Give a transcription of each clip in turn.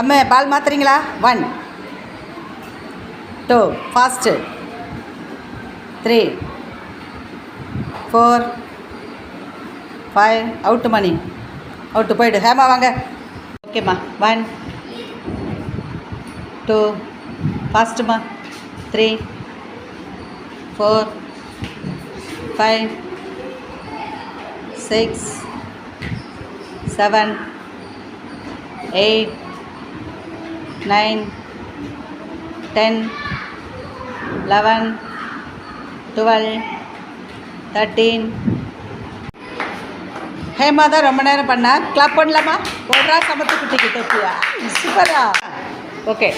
அம்மே ball மாத்துறீங்களா? One two fast three four five out மணி out போயிடு. ஹேமா வாங்க. ஓகேம்மா one two ஃபாஸ்ட்டுமா three four five six seven eight nine ten eleven twelve thirteen Hema தான் ரொம்ப நேரம் பண்ணா club பண்ணலாமா? போடுறா சமத்து குட்டிக்கு தொப்பியா சூப்பரா ஓகே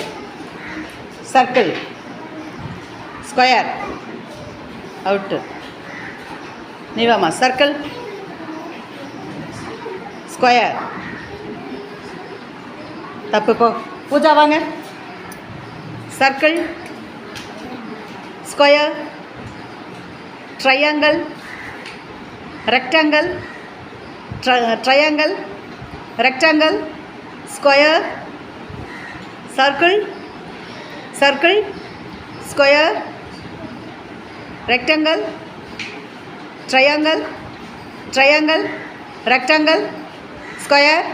சர்க்கிள் ஸ்கொயர் அவுட்டு நீவாமா? சர்க்கிள் ஸ்கொயர் தப்பு போ. பூஜா வாங்க circle square triangle rectangle triangle rectangle square circle circle square rectangle triangle triangle rectangle square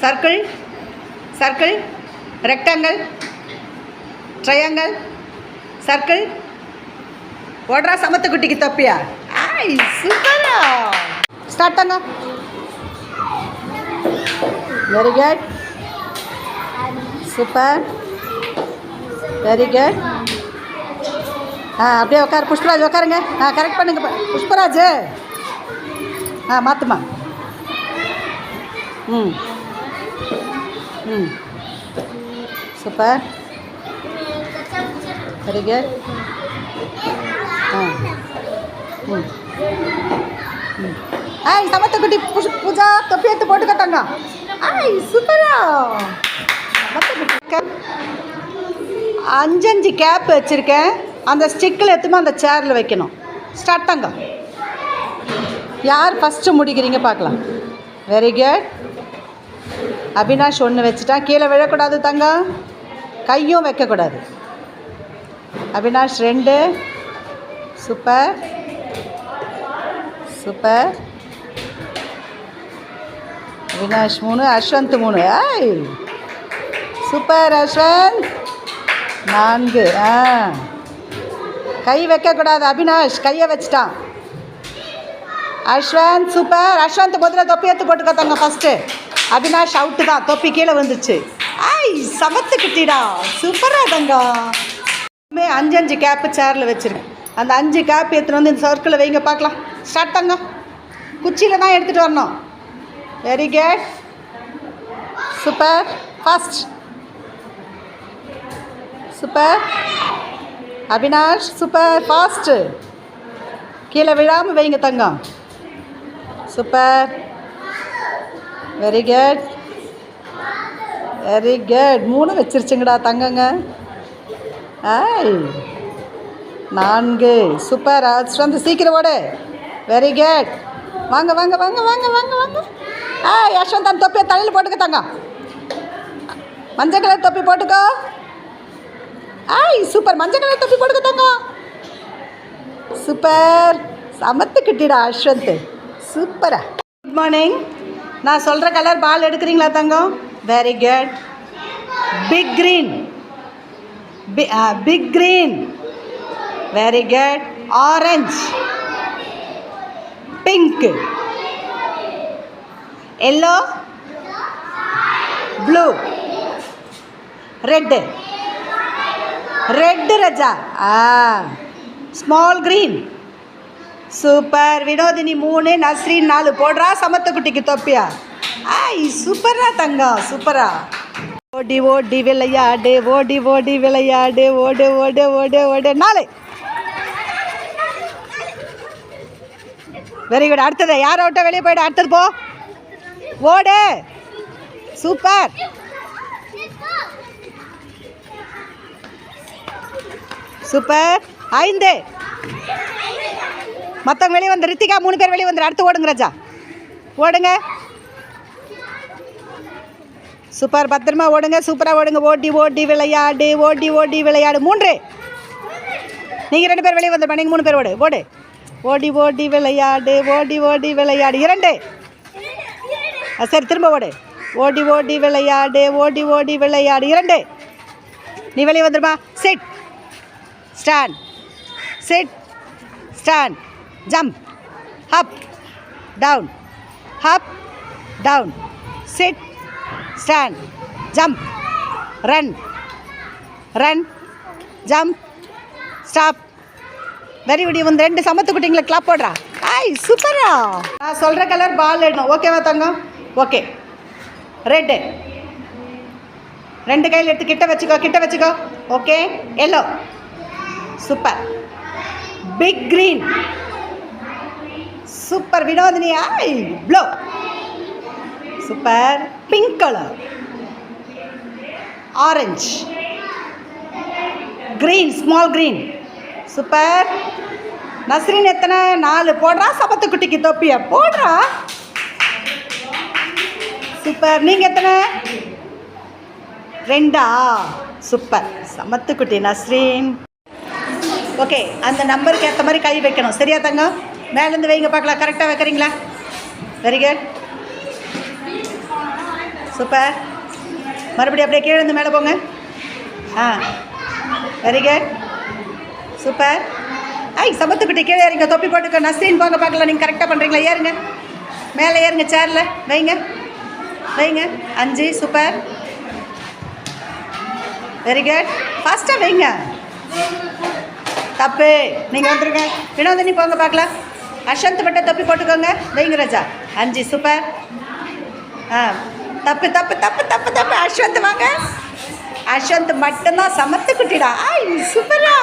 circle circle rectangle triangle circle. ஓடுறா சமத்து குட்டிக்கு தப்பியா? ஐய் சூப்பரா ஸ்டார்ட் தாங்க. Very good super very good ஆ அப்படியே உட்காரு. புஷ்பராஜ் உட்காருங்க. ஆ கரெக்ட் பண்ணுங்க. புஷ்பராஜ். ஆ மாற்றுமா ம். ம். சூப்பர். வெரி குட் ஆ. ம். ம். ஆய் புஷ் பூஜா தொப்பி எடுத்து போட்டுக்கட்டாங்க ஆய் சூப்பரா. அஞ்சஞ்சு கேப் வச்சுருக்கேன். அந்த ஸ்டிக்கில் எடுத்துமே அந்த சேரில் வைக்கணும். ஸ்டார்ட் தாங்க. யார் ஃபஸ்ட்டு முடிக்கிறீங்க பார்க்கலாம். வெரி குட் அபினாஷ் ஒன்று வச்சுட்டா கீழே விழக்கூடாது தங்கம் கையும் வைக்கக்கூடாது. அபினாஷ் ரெண்டு. சூப்பர். சூப்பர். அவினாஷ் மூணு அஸ்வந்த் மூணு. ஐய் சூப்பர் அஸ்வந்த். நான்கு. ஆ. கை வைக்கக்கூடாது. அபினாஷ் கையை வச்சிட்டான். அஸ்வந்த் சூப்பர். அஸ்வந்த் முதல்ல தொப்பி எடுத்து போட்டுக்கத்தாங்க ஃபஸ்ட்டு அபினாஷ் அவுட்டு தான் தொப்பி கீழே வந்துச்சு ஐய் சமத்து கிட்டிடா. சூப்பராக தங்கம் அஞ்சு அஞ்சு கேப்பு சேரில் வச்சுருக்கேன். அந்த அஞ்சு கேப் எடுத்துகிட்டு வந்து இந்த சர்க்கிளில் வைங்க பார்க்கலாம். ஸ்டார்ட் தங்கம் குச்சியில் தான் எடுத்துகிட்டு வரணும். Very good super fast super Abinash super fast கீழே விழாமல் வைங்க தங்கம். Super very good very good மூணு வச்சிருச்சுங்கடா தங்கங்க. ஆய். நான்கு. சூப்பர். வந்து சீக்கிரம் ஓடு. வெரி குட் வாங்க வாங்க வாங்க வாங்க வாங்க வாங்க. ஆ யஷ்வந்த் அந்த தொப்பியை தலையில் போட்டுக்க தங்க. மஞ்சள் கலர் தொப்பி போட்டுக்கோ. ஆய் சூப்பர். மஞ்சள் கலர் தொப்பி போட்டுக்க தங்க. சூப்பர். சமத்து கிட்டிடா அஸ்வந்த். சூப்பரா. குட் மார்னிங் நான் சொல்கிற கலர் பால் எடுக்கிறீங்களா தங்கம்? Very good big green big green very good orange pink yellow blue red red Raja ஆ ஸ்மால் க்ரீன் சூப்பர். வினோதினி மூணு நஸ்ரீன் நாலு. போடுறா சமத்த குட்டிக்கு தொப்பியா? ஆய் சூப்பரா தங்கம். சூப்பரா ஓடி ஓடி விளையாடு ஓடி ஓடி விளையாடு ஓடு ஓடு ஓடு ஓடு. நாலு. வெரி குட் அடுத்தது யார் விட்ட வெளியே போயிடு? அடுத்தது போ. ஓடு. சூப்பர். சூப்பர். ஐந்து. மற்றவங்க வெளியே வந்து ரித்திகா மூணு பேர் வெளியே வந்துடு அடுத்து ஓடுங்க ராஜா. ஓடுங்க. சூப்பர் பத்திரமா ஓடுங்க சூப்பராக ஓடுங்க. ஓட்டி ஓட்டி விளையாடு ஓட்டி ஓட்டி விளையாடு. மூன்று. நீங்கள் ரெண்டு பேர் வெளியே வந்துருப்பா நீங்கள் மூணு பேர் ஓடு ஓடு. ஓடி ஓடி விளையாடு ஓடி ஓடி விளையாடு. இரண்டு. ஆ, சரி திரும்ப ஓடு. ஓடி ஓடி விளையாடு ஓடி ஓடி விளையாடு. இரண்டு. நீ வெளியே வந்துருமா sit stand sit stand jump up down up down sit stand jump run run jump stop very good இவன் ரெண்டு சமத்து குட்டிங்களை கிளாப் போடுறா. ஹாய் சூப்பரா நான் சொல்கிற கலர் பால் இடணும் ஓகேவா தங்கம்? ஓகே ரெட்டு ரெண்டு கையில் எடுத்து கிட்ட வச்சுக்கோ கிட்ட வச்சுக்கோ. Okay yellow super big green super Vinodhini ஐ flow. Super. Pink colour orange green small green super. Nasreen எத்தனை? நாலு. போடுறா. சபத்து குட்டிக்கு தொப்பிய. போடுறா. சூப்பர். நீங்கள் எத்தனை? ரெண்டா? சூப்பர். சமத்துக்குட்டி நஸ்ரீன். ஓகே. அந்த நம்பருக்கு ஏற்ற மாதிரி கை வைக்கணும். சரியா தங்கம்? மேலேருந்து வைங்க பார்க்கலாம். கரெக்டாக வைக்கிறீங்களா? வெரி குட் சூப்பர் மறுபடியும் அப்படியே கீழே இருந்து மேலே போங்க. ஆ. வெரி குட் சூப்பர் ஐ சமத்துக்கிட்ட கீழே ஏறுங்க தொப்பி போட்டுக்க. நஸ்ரீன் போங்க பார்க்கலாம். நீங்கள் கரெக்டாக பண்ணுறீங்களா ஏறுங்க. மேலே ஏறுங்க சேரில் வைங்க. வைங்க. அஞ்சு சூப்பர் வெரி குட் ஃபாஸ்ட்டாக வைங்க. தப்பு. நீங்கள் வந்துருங்க. வினோதினி போங்க பார்க்கலாம். அஷந்த் மட்டும் தப்பி போட்டுக்கோங்க. வைங்க ராஜா. அஞ்சு சூப்பர் ஆ தப்பு தப்பு தப்பு தப்பு தப்பு. அஸ்வந்த் வாங்க. அஸ்வந்த் மட்டும்தான் சமத்து குட்டிடா ஐ சூப்பரா